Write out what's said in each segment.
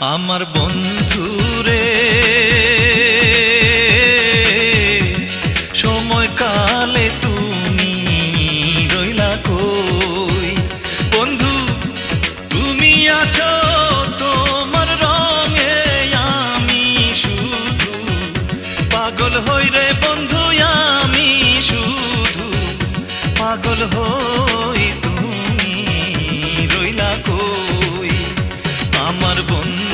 আমার বন্ধু রে সময় কালে তুমি রইলা কই? বন্ধু, তুমি আছো তোমার রঙে, আমি শুধু পাগল হই রে বন্ধু, আমি শুধু পাগল হই তুমি রইলা আমার বন্ধু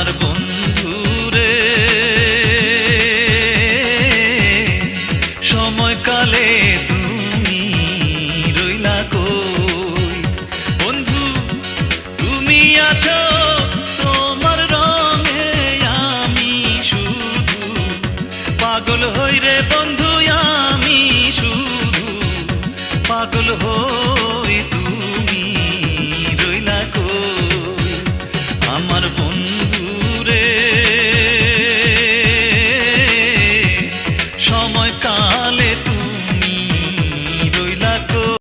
আমার বন্ধুরে। সময়কালে তুমি রইলা কই? বন্ধু, তুমি আছো তোমার রঙে, আমি শুধু পাগল হই রে বন্ধু, আমি শুধু পাগল হই